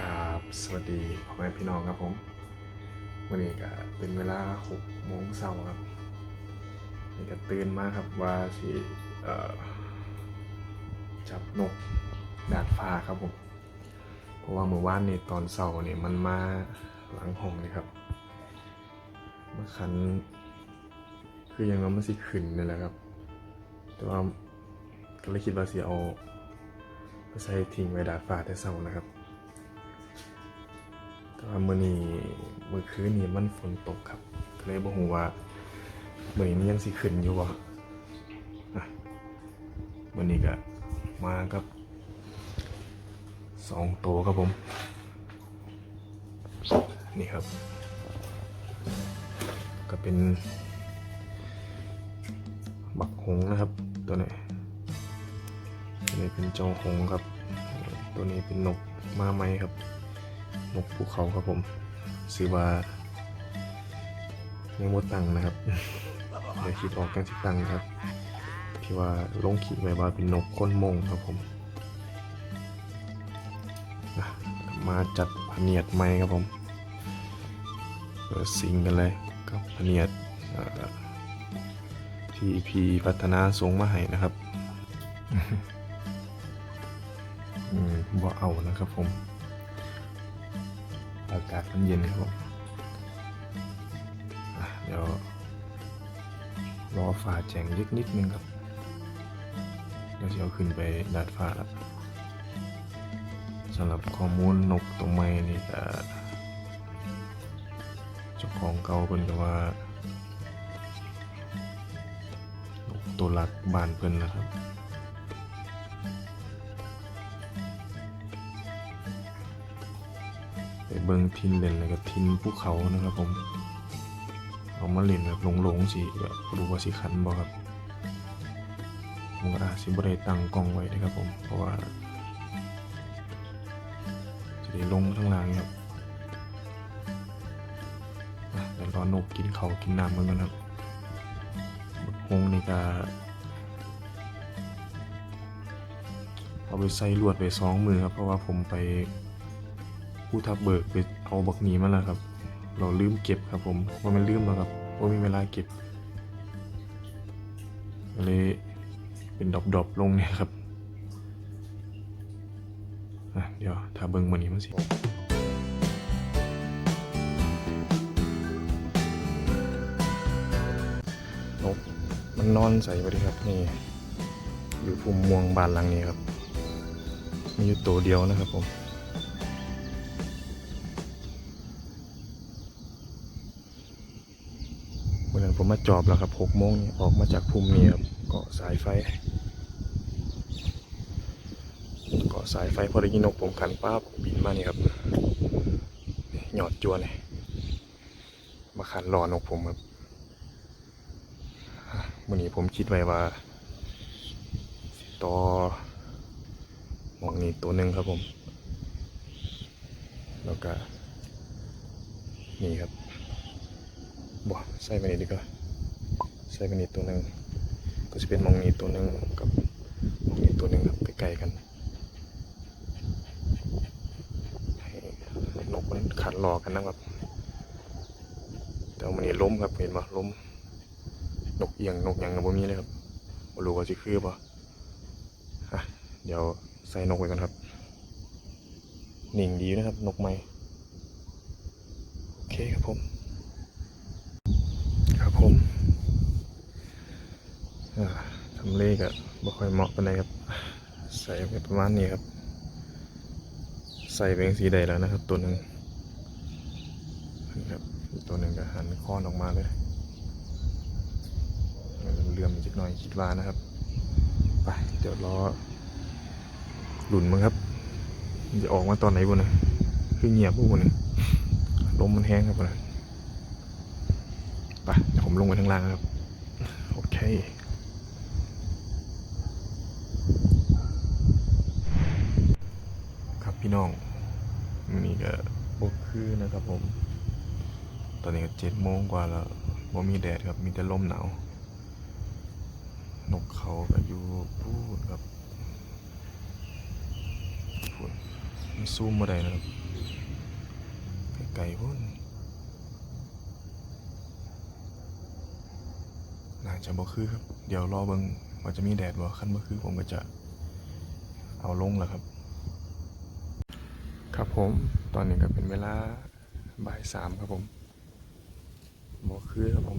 ครับสวัสดีพ่อแม่พี่น้องครับผมวันนี้ก็เป็นเวลาหกโมงเช้าครับนี่ก็ตื่นมาครับว่าสิจับนกดาดฟ้าครับผมเพราะว่าเมื่อวานนี่ตอนเช้านี่มันมาหลังห้องนี่ครับเมาคันคือยังว่ามันสิขึ้นนี่แหละครับ แต่ว่าก็เลยคิดว่าสิเอาไปใส่ทิ้งไว้ดาดฟ้าแต่เช้านะครับ แต่ว่ามื่อนี้มื่อคืนนี้มันฝนตกครับ ก็เลยบอกว่ามื่อนี้มันยังสิขึ้นอยู่ว่ะมื่อนี้ก็มากับสองโตวครับผม นี่ครับ ก็เป็น บักหงนะครับ ตัวนี้ตัวนี้เป็นจ้าหงครับ ตัวนี้เป็นนกมาไหมครับ นกภูเขาครับผมซื้อว่ายังมดตังนะครับเดี๋ยวคิดออกกันสิตังครับ ที่ว่าลงขีดไว้ว่าเป็นนกก้นมงครับผมมาจัดพเนียดไม้ครับผมเปิดซิงกันเลยกับพเนียดที่พีพัฒนาส่งมาให้นะครับอืมบ่เอานะครับผม อากาศมันเย็นครับผมเดี๋ยว รอฟ้าแจ้งเล็กนิดนึงครับ เดี๋ยวจะเอาขึ้นไปดาดฟ้าแล้วสำหรับข้อมูลนกตัวใหม่นี่ก็เจ้าของเก่าเพิ่นก็ว่านกตัวหลักบ้านเพิ่นนะครับ ไปเบิงทินเล่นแล้วก็ทินภูเขานะครับผม เอามาเล่นแบบหลงๆสิแบบรู้ว่าสิคันบ่ครับผมก็อาจสิบ่ได้ตั้งกล้องไว้นะครับผม เพราะว่าจะได้ลงข้างล่างนะครับอะเดี๋ยวรอนกกินเขากินน้ำมันกันครับบักฮงนี่ก็เอาไปใส่ลวดไปสองมือครับ เพราะว่าผมไป ผู้ทับเบิกไปเอาบักหนีมาแล้วครับ เราลืมเก็บครับผมว่ามันลืมแล้วครับว่ามีเวลาเก็บเลยเป็นดรอปๆลงเนี่ยครับเดี๋ยวถ้าเบิ่งมันนี้มันสินกมันนอนใส่ไปดิครับนี่ อยู่ภูมิม่วงบานหลังนี้ครับ มีอยู่ตัวเดียวนะครับผม ผมมาจอบแล้วครับหกโมงนี่ออกมาจากภูมิเนี่ครับเกาะสายไฟเกาะสายไฟพอได้ยินนกผมขันป้าบบินมานี่ครับหยอดจวนเลยมาขันรอนกผมครับอะวันนี้ผมคิดไว้ว่าต่อมองนี่ตัวหนึ่งครับผม แล้วก็นี่ครับ บ่ใส่ไปนี่ดีกว่าใส่ไปนี่ตัวหนึ่งก็จะเป็นมองนี้ตัวหนึ่งกับมองนี้ตัวหนึ่งครับใกล้ๆกันให้นกมันขันรอกันนะครับแต่วันนี่ล้มครับเห็นปะล้มนกเอียงนกยังกับบ่มีเลยครับบ่รู้ว่าสิคือปะอะเดี๋ยวใส่นกไว้ก่อนครับนิ่งดีนะครับ นกไม้โอเคครับผม ครับผมอ่าทำ เลก็บ่ค่อยเหมาะปานใดครับ ใส่ไปประมาณนี้ครับ ใส่เป็นสีใดแล้วนะครับ ตัวหนึ่งนะครับตัวหนึ่งก็หันค้อนออกมาเลยเลื่อมอีกหน่อยคิดว่านะครับ ไปเดี๋ยวรอหลุนมั้งครับมันจะออกมาตอนไหนบุนะคือเงียบบุนะลมมันแห้งครับบุนะไปเดี๋ยวผมลงไปข้างล่างนะครับ โอเค ครับ พี่น้องนี่ก็บกคือนะครับผม ตอนนี้ก็เจ็ดโมงกว่าแล้วบ่มีแดดครับ มีแต่ลมหนาวนกเขาก็อยู่พูดครับพูดมันซูมมาได้นะครับไก่พุ่นน่าจะบ่คือครับ เดี๋ยวรอเบิงว่าจะมีแดดบ่คันบ่คือผมก็จะเอาลงแล้วครับ ครับผมตอนนี้ก็เป็นเวลาบ่ายสามครับผมบ่คือครับผม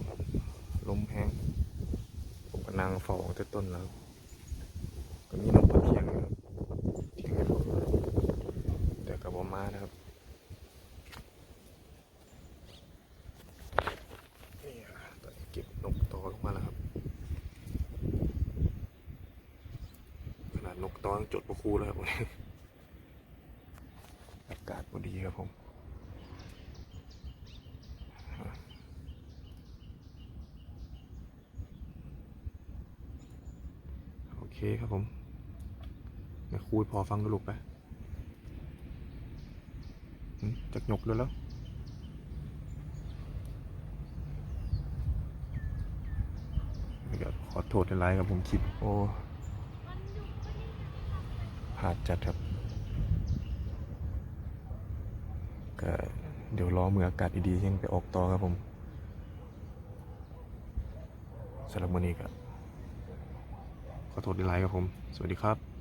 ลมแห้งผมก็นั่งเฝ้าตั้งแต่ต้นแล้วก็มีนกตัวเทียงครับเทียงให้ผมแต่กับบ่มานะครับนี่ตอนนี้เก็บนกตอลงมาแล้วครับขนาดนกตอจดประคูแล้วครับวันนี้อากาศ พอดีครับผมโอเคครับผมไม่คุยพอฟังดูลูกไปหึจักหยกด้วยแล้วนี่ก็ขอโทษในไลน์ครับผมคลิปโอ้พลาดจัดครับ ก็เดี๋ยวรอเมื่ออากาศดีๆยังไปออกต่อครับผมสำหรับวันนี้ก็ขอโทษในไลน์ครับผม สวัสดีครับ